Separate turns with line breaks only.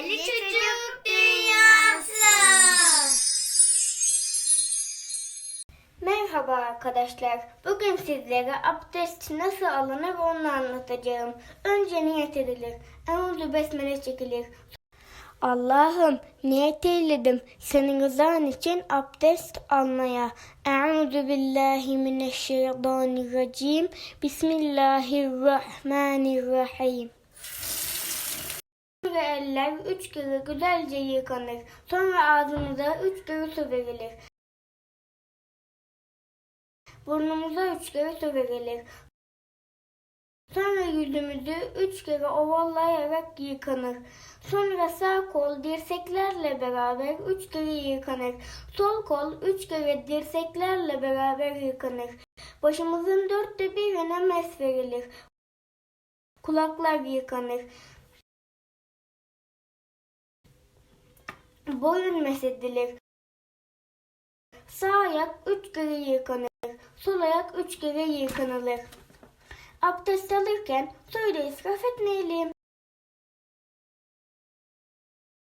Hayali Çocuk Dünyası.
Merhaba arkadaşlar. Bugün sizlere abdest nasıl alınır onu anlatacağım. Önce niyet edilir. Euzu besmele çekilir. Allah'ım niyet eyledim senin rızan için abdest almaya. Euzu billahi mineşşeytanirracim. Bismillahirrahmanirrahim. Ve eller üç kere güzelce yıkanır. Sonra ağzımıza üç kere su verilir. Burnumuza üç kere su verilir. Sonra yüzümüzü üç kere ovallayarak yıkanır. Sonra sağ kol dirseklerle beraber üç kere yıkanır. Sol kol üç kere dirseklerle beraber yıkanır. Başımızın dörtte birine mes verilir. Kulaklar yıkanır. Boyun mesedilir. Sağ ayak üç kere yıkanır. Sol ayak üç kere yıkanılır. Abdest alırken suyu da israf etmeyelim.